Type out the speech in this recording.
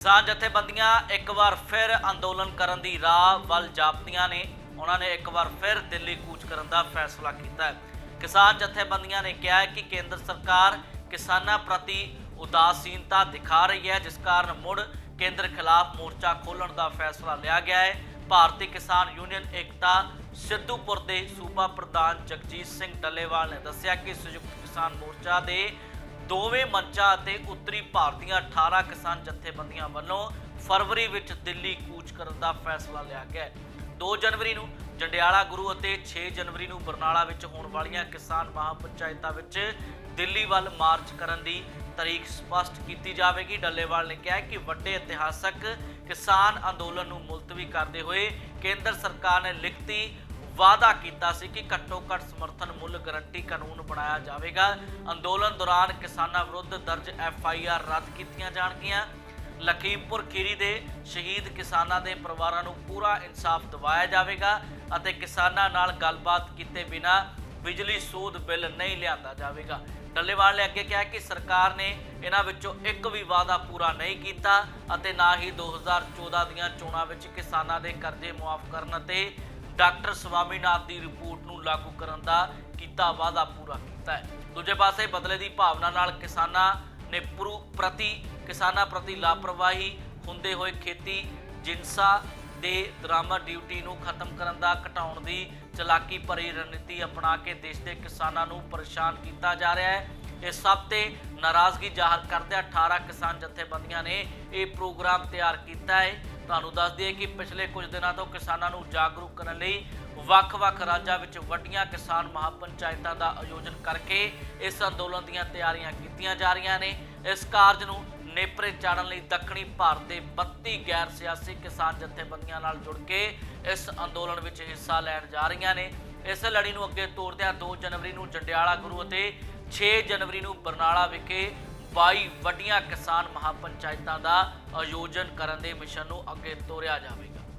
ਕਿਸਾਨ ਜਥੇਬੰਦੀਆਂ ਇੱਕ ਵਾਰ ਫਿਰ ਅੰਦੋਲਨ ਕਰਨ ਦੀ ਰਾਹ ਵੱਲ ਜਾਪਦੀਆਂ ਨੇ। ਉਹਨਾਂ ਨੇ ਇੱਕ ਵਾਰ ਫਿਰ ਦਿੱਲੀ ਕੂਚ ਕਰਨ ਦਾ ਫੈਸਲਾ ਕੀਤਾ ਹੈ। ਕਿਸਾਨ ਜਥੇਬੰਦੀਆਂ ਨੇ ਕਿਹਾ ਕਿ ਕੇਂਦਰ ਸਰਕਾਰ ਕਿਸਾਨਾਂ ਪ੍ਰਤੀ ਉਦਾਸੀਨਤਾ ਦਿਖਾ ਰਹੀ ਹੈ, ਜਿਸ ਕਾਰਨ ਮੁੜ ਕੇਂਦਰ ਖਿਲਾਫ ਮੋਰਚਾ ਖੋਲਣ ਦਾ ਫੈਸਲਾ ਲਿਆ ਗਿਆ ਹੈ। ਭਾਰਤੀ ਕਿਸਾਨ ਯੂਨੀਅਨ ਏਕਤਾ ਸਿੱਧੂਪੁਰ ਦੇ ਸੂਬਾ ਪ੍ਰਧਾਨ ਜਗਜੀਤ ਸਿੰਘ ਡੱਲੇਵਾਲ ਨੇ ਦੱਸਿਆ ਕਿ ਸੰਯੁਕਤ ਕਿਸਾਨ ਮੋਰਚਾ ਦੇ ਦੋਵੇਂ ਮੰਚਾਂ ਅਤੇ ਉੱਤਰੀ ਭਾਰਤ ਦੀਆਂ 18 ਕਿਸਾਨ ਜਥੇਬੰਦੀਆਂ ਵੱਲੋਂ ਫਰਵਰੀ ਵਿੱਚ ਦਿੱਲੀ ਕੂਚ ਕਰਨ ਦਾ ਫੈਸਲਾ ਲਿਆ ਗਿਆ ਹੈ। 2 ਜਨਵਰੀ ਨੂੰ ਜੰਡਿਆਲਾ ਗੁਰੂ ਅਤੇ 6 ਜਨਵਰੀ ਨੂੰ ਬਰਨਾਲਾ ਵਿੱਚ ਹੋਣ ਵਾਲੀਆਂ ਕਿਸਾਨ ਮਹਾਪੰਚਾਇਤਾਂ ਵਿੱਚ ਦਿੱਲੀ ਵੱਲ ਮਾਰਚ ਕਰਨ ਦੀ ਤਾਰੀਖ ਸਪਸ਼ਟ ਕੀਤੀ ਜਾਵੇਗੀ। ਡੱਲੇਵਾਲ ਨੇ ਕਿਹਾ ਕਿ ਵੱਡੇ ਇਤਿਹਾਸਕ ਕਿਸਾਨ ਅੰਦੋਲਨ ਨੂੰ ਮੁਲਤਵੀ ਕਰਦੇ ਹੋਏ ਕੇਂਦਰ ਸਰਕਾਰ ਨੇ ਲਿਖਤੀ ਵਾਅਦਾ ਕੀਤਾ ਸੀ ਕਿ ਘੱਟੋ ਘੱਟ ਸਮਰਥਨ ਮੁੱਲ ਗਰੰਟੀ ਕਾਨੂੰਨ ਬਣਾਇਆ ਜਾਵੇਗਾ। ਅੰਦੋਲਨ ਦੌਰਾਨ ਕਿਸਾਨਾਂ ਵਿਰੁੱਧ ਦਰਜ ਐਫ ਆਈ ਆਰ ਰੱਦ ਕੀਤੀਆਂ ਜਾਣਗੀਆਂ। ਲਖੀਮਪੁਰ ਖੀਰੀ ਦੇ ਸ਼ਹੀਦ ਕਿਸਾਨਾਂ ਦੇ ਪਰਿਵਾਰਾਂ ਨੂੰ ਪੂਰਾ ਇਨਸਾਫ ਦਿਵਾਇਆ ਜਾਵੇਗਾ ਅਤੇ ਕਿਸਾਨਾਂ ਨਾਲ ਗੱਲਬਾਤ ਕੀਤੇ ਬਿਨਾ ਬਿਜਲੀ ਸੋਧ ਬਿੱਲ ਨਹੀਂ ਲਿਆਂਦਾ ਜਾਵੇਗਾ। ਡੱਲੇਵਾਲ ਨੇ ਅੱਗੇ ਕਿਹਾ ਕਿ ਸਰਕਾਰ ਨੇ ਇਹਨਾਂ ਵਿੱਚੋਂ ਇੱਕ ਵੀ ਵਾਅਦਾ ਪੂਰਾ ਨਹੀਂ ਕੀਤਾ ਅਤੇ ਨਾ ਹੀ 2014 ਦੀਆਂ ਚੋਣਾਂ ਵਿੱਚ ਕਿਸਾਨਾਂ ਦੇ ਕਰਜ਼ੇ ਮੁਆਫ ਕਰਨ ਅਤੇ ਡਾਕਟਰ ਸਵਾਮੀਨਾਥਨ ਦੀ ਰਿਪੋਰਟ ਨੂੰ ਲਾਗੂ ਕਰਨ ਦਾ ਕੀਤਾ ਵਾਅਦਾ ਪੂਰਾ ਕੀਤਾ ਹੈ। ਦੂਜੇ ਪਾਸੇ ਬਦਲੇ ਦੀ ਭਾਵਨਾ ਨਾਲ ਕਿਸਾਨਾਂ ਨੇ ਪੁਰੂ ਪ੍ਰਤੀ, ਕਿਸਾਨਾਂ ਪ੍ਰਤੀ ਲਾਪਰਵਾਹੀ ਹੁੰਦੇ ਹੋਏ ਖੇਤੀ ਜਿੰਸਾ ਦੇ ਦਰਾਮਦ ਡਿਊਟੀ ਨੂੰ ਖਤਮ ਕਰਨ ਦਾ, ਘਟਾਉਣ ਦੀ ਚਲਾਕੀ ਭਰੀ ਰਣਨੀਤੀ ਅਪਣਾ ਕੇ ਦੇਸ਼ ਦੇ ਕਿਸਾਨਾਂ ਨੂੰ ਪਰੇਸ਼ਾਨ ਕੀਤਾ ਜਾ ਰਿਹਾ ਹੈ। ਇਸ ਸਭ ਤੇ ਨਾਰਾਜ਼ਗੀ ਜ਼ਾਹਰ ਕਰਦਿਆਂ 18 ਕਿਸਾਨ ਜਥੇਬੰਦੀਆਂ ਨੇ ਇਹ ਪ੍ਰੋਗਰਾਮ ਤਿਆਰ ਕੀਤਾ ਹੈ। ਤੁਹਾਨੂੰ ਦੱਸ ਦਈਏ ਕਿ ਪਿਛਲੇ ਕੁਝ ਦਿਨਾਂ ਤੋਂ ਕਿਸਾਨਾਂ ਨੂੰ ਜਾਗਰੂਕ ਕਰਨ ਲਈ ਵੱਖ-ਵੱਖ ਰਾਜਾਂ ਵਿੱਚ ਵੱਡੀਆਂ ਕਿਸਾਨ ਮਹਾਪੰਚਾਇਤਾਂ ਦਾ ਆਯੋਜਨ ਕਰਕੇ ਇਸ ਅੰਦੋਲਨ ਦੀਆਂ ਤਿਆਰੀਆਂ ਕੀਤੀਆਂ ਜਾ ਰਹੀਆਂ ਨੇ। ਇਸ ਕਾਰਜ ਨੂੰ ਨੇਪਰੇ ਚਾੜਨ ਲਈ ਦੱਖਣੀ ਭਾਰਤ ਦੇ 32 ਗੈਰ ਸਿਆਸੀ ਕਿਸਾਨ ਜਥੇਬੰਦੀਆਂ ਨਾਲ ਜੁੜ ਕੇ ਇਸ ਅੰਦੋਲਨ ਵਿੱਚ ਹਿੱਸਾ ਲੈਣ ਜਾ ਰਹੀਆਂ ਨੇ। ਇਸ ਲੜੀ ਨੂੰ ਅੱਗੇ ਤੋਰਦਿਆਂ 2 ਜਨਵਰੀ ਨੂੰ ਜੰਡਿਆਲਾ ਗੁਰੂ ਅਤੇ 6 ਜਨਵਰੀ ਨੂੰ ਬਰਨਾਲਾ ਵਿਖੇ 22 ਵੱਡੀਆਂ ਕਿਸਾਨ ਮਹਾਪੰਚਾਇਤਾਂ ਦਾ ਆਯੋਜਨ ਕਰਨ ਦੇ ਮਿਸ਼ਨ ਨੂੰ ਅੱਗੇ ਤੋਰਿਆ ਜਾਵੇਗਾ।